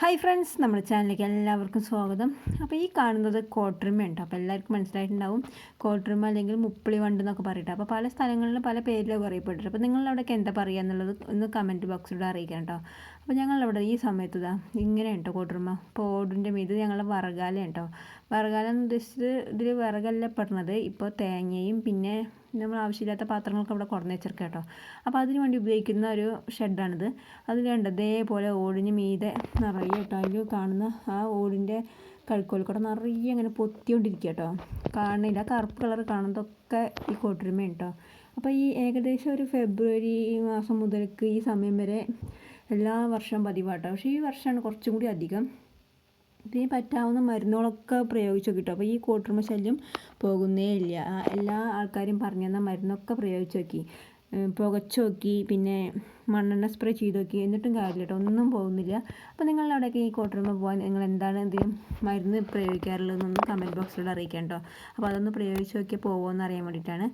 Hi friends നമ്മുടെ ചാനലിലേക്ക് എല്ലാവർക്കും സ്വാഗതം. അപ്പോൾ ഈ കാണുന്നത് കോട്ടറിമ ഉണ്ട് അപ്പോൾ എല്ലാവർക്കും മനസ്സിലായിട്ടുണ്ടാവും. കോട്ടറിമ അല്ലെങ്കിൽ മുപ്പിളി വണ്ട് എന്നൊക്കെ പറയട്ടെ. അപ്പോൾ പല സ്ഥലങ്ങളിലും പല പേരിലൊക്കെ അറിയപ്പെട്ടിട്ട് അപ്പോൾ നിങ്ങളവിടെയൊക്കെ എന്താ പറയുക എന്നുള്ളത് ഒന്ന് കമന്റ് ബോക്സിലൂടെ അറിയിക്കണം കേട്ടോ അപ്പോൾ ഞങ്ങളവിടെ ഈ സമയത്ത് ഇതാ ഇങ്ങനെ കേട്ടോ കോട്ടറിമ ഇപ്പോൾ ഓടിന്റെ മീത് ഞങ്ങളുടെ വറകാല വറകാല എന്ന് ഉദ്ദേശിച്ചത് ഇതിൽ വിറകല്ല പെടുന്നത് ഇപ്പോൾ തേങ്ങയും പിന്നെ നമ്മൾ ആവശ്യമില്ലാത്ത പാത്രങ്ങളൊക്കെ ഇവിടെ കുറഞ്ഞു വെച്ചിരിക്കുക കേട്ടോ അപ്പോൾ അതിന് വേണ്ടി ഉപയോഗിക്കുന്ന ഒരു ഷെഡാണിത്. അതിൽ കണ്ട് ഇതേപോലെ ഓടിന് മീതെ നിറയെ കേട്ടോ അതിൽ കാണുന്ന ആ ഓടിന്റെ കഴുക്കോൽ കൂടെ നിറയെ അങ്ങനെ പൊത്തിക്കൊണ്ടിരിക്കുക കേട്ടോ കാണുന്നില്ല. കറുപ്പ് കളർ കാണുന്നതൊക്കെ ഈ കോട്ടുരുമയാണ് കേട്ടോ അപ്പോൾ ഈ ഏകദേശം ഒരു ഫെബ്രുവരി മാസം മുതൽക്ക് ഈ സമയം വരെ എല്ലാ വർഷവും പതിവാട്ടോ പക്ഷേ ഈ വർഷമാണ് കുറച്ചും കൂടി അധികം. ഇതിന് പറ്റാവുന്ന മരുന്നുകളൊക്കെ പ്രയോഗിച്ചു കിട്ടും അപ്പോൾ ഈ കോട്ടുറുമ ശല്യം പോകുന്നേ ഇല്ല. എല്ലാ ആൾക്കാരും പറഞ്ഞു മരുന്നൊക്കെ പ്രയോഗിച്ച് നോക്കി. പുകച്ചു നോക്കി പിന്നെ മണ്ണെണ്ണ സ്പ്രേ ചെയ്ത് നോക്കി എന്നിട്ടും കാര്യമില്ല കേട്ടോ ഒന്നും പോകുന്നില്ല. അപ്പോൾ നിങ്ങളുടെ അവിടെയൊക്കെ ഈ കോട്ടർമ പോകാൻ നിങ്ങൾ എന്താണ് എന്തെങ്കിലും മരുന്ന് പ്രയോഗിക്കാറുള്ളതെന്നൊന്ന് കമന്റ് ബോക്സിലൂടെ അറിയിക്കാം കേട്ടോ അപ്പോൾ അതൊന്ന് പ്രയോഗിച്ച് നോക്കിയാൽ പോകുമോ എന്ന് അറിയാൻ വേണ്ടിയിട്ടാണ്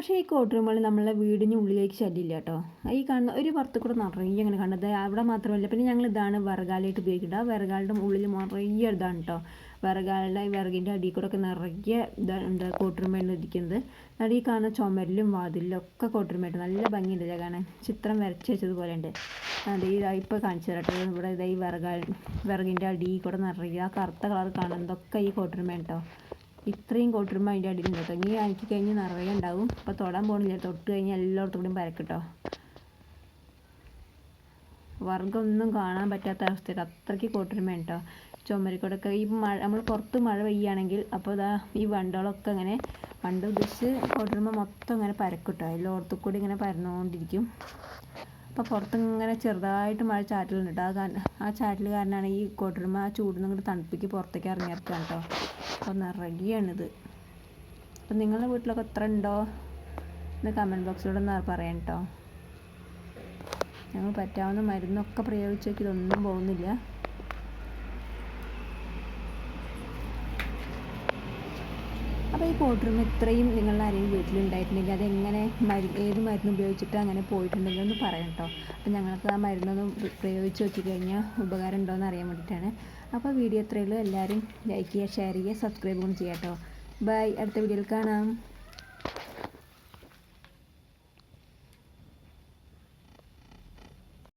പക്ഷേ ഈ കോട്ടുരുമ്പോൾ നമ്മളെ വീടിന് ഉള്ളിലേക്ക് ശല്യമില്ല കേട്ടോ. ഈ കാണുന്ന ഒരു പുറത്ത് കൂടെ നിറയെ അങ്ങനെ കണ്ടത് അവിടെ മാത്രമല്ല പിന്നെ ഞങ്ങൾ ഇതാണ് വിറകാലായിട്ട് ഉപയോഗിക്കുന്നത്. വിറകാളുടെ ഉള്ളിൽ നിറയെ ഇതാണ് കേട്ടോ. വിറകാളുടെ വിറകിന്റെ അടിയിൽ കൂടെ ഒക്കെ നിറയെ ഇതാണ് എന്താ കോട്ടുരുമയാണ് ഇരിക്കുന്നത്. എന്നിട്ട് ഈ കാണുന്ന ചുമരിലും വാതിലിലും ഒക്കെ കോട്ടുരുമയായിട്ട് നല്ല ഭംഗിയുണ്ട് കാണാൻ. ചിത്രം വരച്ച് വെച്ചതുപോലെ ഉണ്ട്. അത് ഈ ഇപ്പോൾ കാണിച്ചു തരട്ടെ ഇവിടെ ഇതായി ഈ വിറകാ വിറകിന്റെ അടിയിൽ കൂടെ നിറയെ ആ കറുത്ത കളർ കാണുന്നതൊക്കെ ഈ കോട്ടുരുമയാണ് കേട്ടോ. ഇത്രയും കോട്ടുരുമ്പ അതിന്റെ അടിയിൽ കേട്ടോ. ഇനി അനക്കി കഴിഞ്ഞ് നിറയെ ഉണ്ടാവും. അപ്പോൾ തൊടാൻ പോകണില്ല തൊട്ട് കഴിഞ്ഞാൽ എല്ലായിടത്തും കൂടിയും പരക്കട്ടോ വർഗമൊന്നും കാണാൻ പറ്റാത്ത അവസ്ഥയിൽ അത്രയ്ക്ക് കോട്ടുരുമ കേട്ടോ. ചുമരിക്കൂടൊക്കെ ഈ മഴ നമ്മൾ പുറത്ത് മഴ പെയ്യുകയാണെങ്കിൽ അപ്പോൾ ഇതാ ഈ വണ്ടുകളൊക്കെ അങ്ങനെ വണ്ട് ഉദ്ദേശിച്ച് കോട്ടുരുമ മൊത്തം ഇങ്ങനെ പരക്കട്ടോ എല്ലായിടത്തും കൂടി ഇങ്ങനെ പരന്നുകൊണ്ടിരിക്കും അപ്പോൾ പുറത്ത് ഇങ്ങനെ ചെറുതായിട്ട് മഴ ചാറ്റലുണ്ട്. ആ ആ ചാറ്റൽ കാരണമാണ് ഈ കോട്ടുരുമ ആ ചൂടിൽ നിന്ന് തണുപ്പിക്ക് പുറത്തേക്ക് ഇറങ്ങിയിറക്കാം കേട്ടോ അപ്പോൾ നിറയുകയാണിത് അപ്പം നിങ്ങളുടെ വീട്ടിലൊക്കെ എത്ര ഉണ്ടോ? എന്ന് കമന്റ് ബോക്സിലൂടെ ഒന്ന് പറയാം കേട്ടോ ഞങ്ങൾ പറ്റാവുന്ന മരുന്നൊക്കെ പ്രയോഗിച്ച് ഇതൊന്നും പോകുന്നില്ല. അപ്പോൾ ഈ കോട്ടറും ഇത്രയും നിങ്ങളുടെ ആരെയും വീട്ടിലുണ്ടായിട്ടുണ്ടെങ്കിൽ അതെങ്ങനെ മരുന്ന് ഏത് മരുന്ന് ഉപയോഗിച്ചിട്ട് അങ്ങനെ പോയിട്ടുണ്ടെങ്കിൽ ഒന്ന് പറയാം കേട്ടോ അപ്പോൾ ഞങ്ങൾക്ക് ആ മരുന്നൊന്ന് പ്രയോഗിച്ച് നോക്കി കഴിഞ്ഞാൽ ഉപകാരം ഉണ്ടോ എന്ന് അറിയാൻ വേണ്ടിയിട്ടാണ്. അപ്പോൾ വീഡിയോ എത്രയുള്ളൂ എല്ലാവരും ലൈക്ക് ചെയ്യുക ഷെയർ ചെയ്യുക സബ്സ്ക്രൈബ് ചെയ്യാം കേട്ടോ ബൈ അടുത്ത വീഡിയോയിൽ കാണാം.